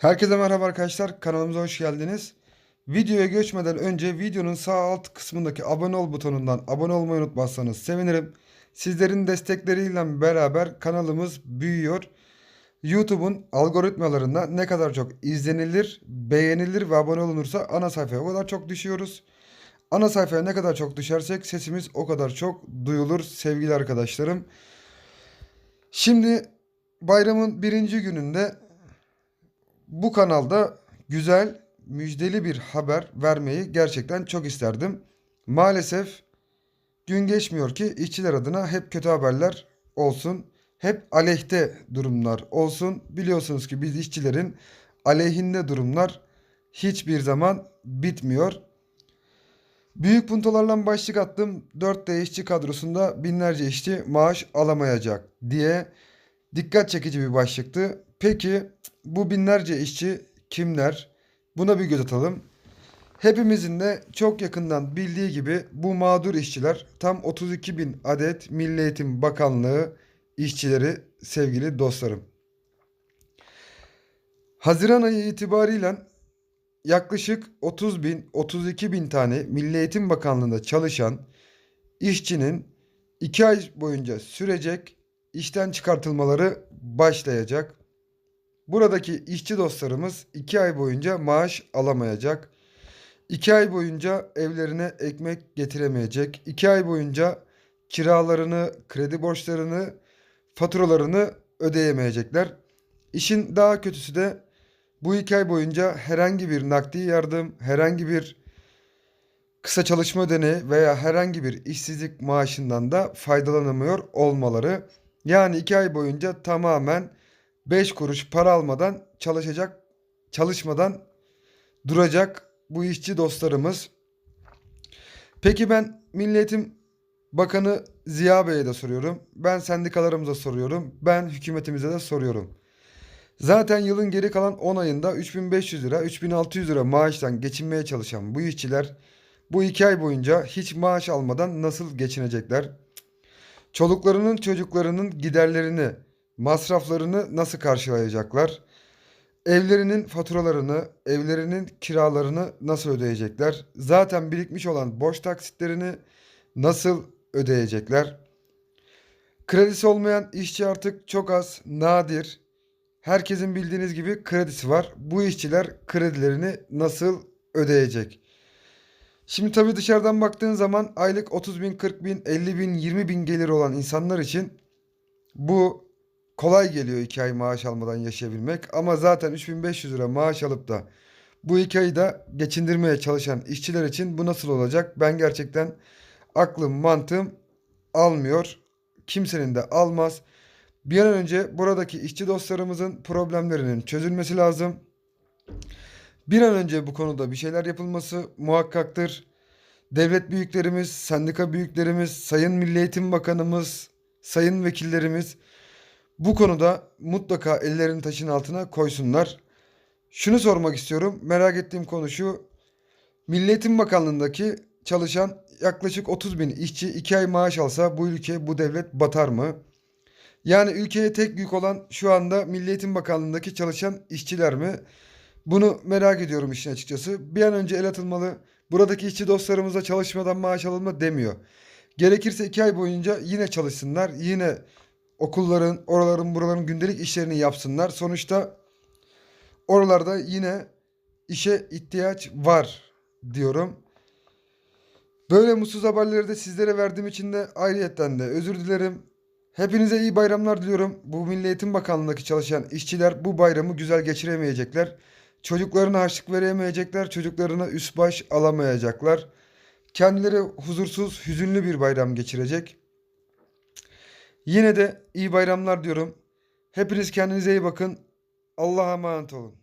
Herkese merhaba arkadaşlar. Kanalımıza hoş geldiniz. Videoya geçmeden önce videonun sağ alt kısmındaki abone ol butonundan abone olmayı unutmazsanız sevinirim. Sizlerin destekleriyle beraber kanalımız büyüyor. YouTube'un algoritmalarında ne kadar çok izlenilir, beğenilir ve abone olunursa ana sayfaya o kadar çok düşüyoruz. Ana sayfaya ne kadar çok düşersek sesimiz o kadar çok duyulur sevgili arkadaşlarım. Şimdi bayramın birinci gününde bu kanalda güzel, müjdeli bir haber vermeyi gerçekten çok isterdim. Maalesef gün geçmiyor ki işçiler adına hep kötü haberler olsun. Hep aleyhte durumlar olsun. Biliyorsunuz ki biz işçilerin aleyhinde durumlar hiçbir zaman bitmiyor. Büyük puntolarla başlık attım. 4D işçi kadrosunda binlerce işçi maaş alamayacak diye dikkat çekici bir başlıktı. Peki bu binlerce işçi kimler? Buna bir göz atalım. Hepimizin de çok yakından bildiği gibi bu mağdur işçiler tam 32 bin adet Milli Eğitim Bakanlığı işçileri sevgili dostlarım. Haziran ayı itibariyle yaklaşık 30 bin 32 bin tane Milli Eğitim Bakanlığı'nda çalışan işçinin 2 ay boyunca sürecek işten çıkartılmaları başlayacak. Buradaki işçi dostlarımız 2 ay boyunca maaş alamayacak. 2 ay boyunca evlerine ekmek getiremeyecek. 2 ay boyunca kiralarını, kredi borçlarını, faturalarını ödeyemeyecekler. İşin daha kötüsü de bu 2 ay boyunca herhangi bir nakdi yardım, herhangi bir kısa çalışma ödeneği veya herhangi bir işsizlik maaşından da faydalanamıyor olmaları. Yani 2 ay boyunca tamamen 5 kuruş para almadan çalışacak, çalışmadan duracak bu işçi dostlarımız. Peki ben Milli Eğitim Bakanı Ziya Bey'e de soruyorum. Ben sendikalarımıza soruyorum. Ben hükümetimize de soruyorum. Zaten yılın geri kalan 10 ayında 3500 lira, 3600 lira maaştan geçinmeye çalışan bu işçiler bu 2 ay boyunca hiç maaş almadan nasıl geçinecekler? Çoluklarının çocuklarının giderlerini, masraflarını nasıl karşılayacaklar? Evlerinin faturalarını, evlerinin kiralarını nasıl ödeyecekler? Zaten birikmiş olan borç taksitlerini nasıl ödeyecekler? Kredisi olmayan işçi artık çok az, nadir. Herkesin bildiğiniz gibi kredisi var. Bu işçiler kredilerini nasıl ödeyecek? Şimdi tabii dışarıdan baktığın zaman aylık 30 bin, 40 bin, 50 bin, 20 bin geliri olan insanlar için bu kolay geliyor 2 ay maaş almadan yaşayabilmek. Ama zaten 3500 lira maaş alıp da bu 2 ayı da geçindirmeye çalışan işçiler için bu nasıl olacak? Ben gerçekten aklım mantığım almıyor. Kimsenin de almaz. Bir an önce buradaki işçi dostlarımızın problemlerinin çözülmesi lazım. Bir an önce bu konuda bir şeyler yapılması muhakkaktır. Devlet büyüklerimiz, sendika büyüklerimiz, Sayın Milli Eğitim Bakanımız, sayın vekillerimiz bu konuda mutlaka ellerini taşın altına koysunlar. Şunu sormak istiyorum. Merak ettiğim konu şu. Milli Eğitim Bakanlığı'ndaki çalışan yaklaşık 30 bin işçi 2 ay maaş alsa bu ülke, bu devlet batar mı? Yani ülkeye tek yük olan şu anda Milli Eğitim Bakanlığı'ndaki çalışan işçiler mi? Bunu merak ediyorum işin açıkçası. Bir an önce el atılmalı. Buradaki işçi dostlarımıza çalışmadan maaş alınma demiyor. Gerekirse iki ay boyunca yine çalışsınlar. Yine okulların, oraların, buraların gündelik işlerini yapsınlar. Sonuçta oralarda yine işe ihtiyaç var diyorum. Böyle mutsuz haberleri de sizlere verdiğim için de ayrıyetten de özür dilerim. Hepinize iyi bayramlar diliyorum. Bu Milli Eğitim Bakanlığı'ndaki çalışan işçiler bu bayramı güzel geçiremeyecekler. Çocuklarına harçlık veremeyecekler. Çocuklarına üst baş alamayacaklar. Kendileri huzursuz, hüzünlü bir bayram geçirecek. Yine de iyi bayramlar diyorum. Hepiniz kendinize iyi bakın. Allah'a emanet olun.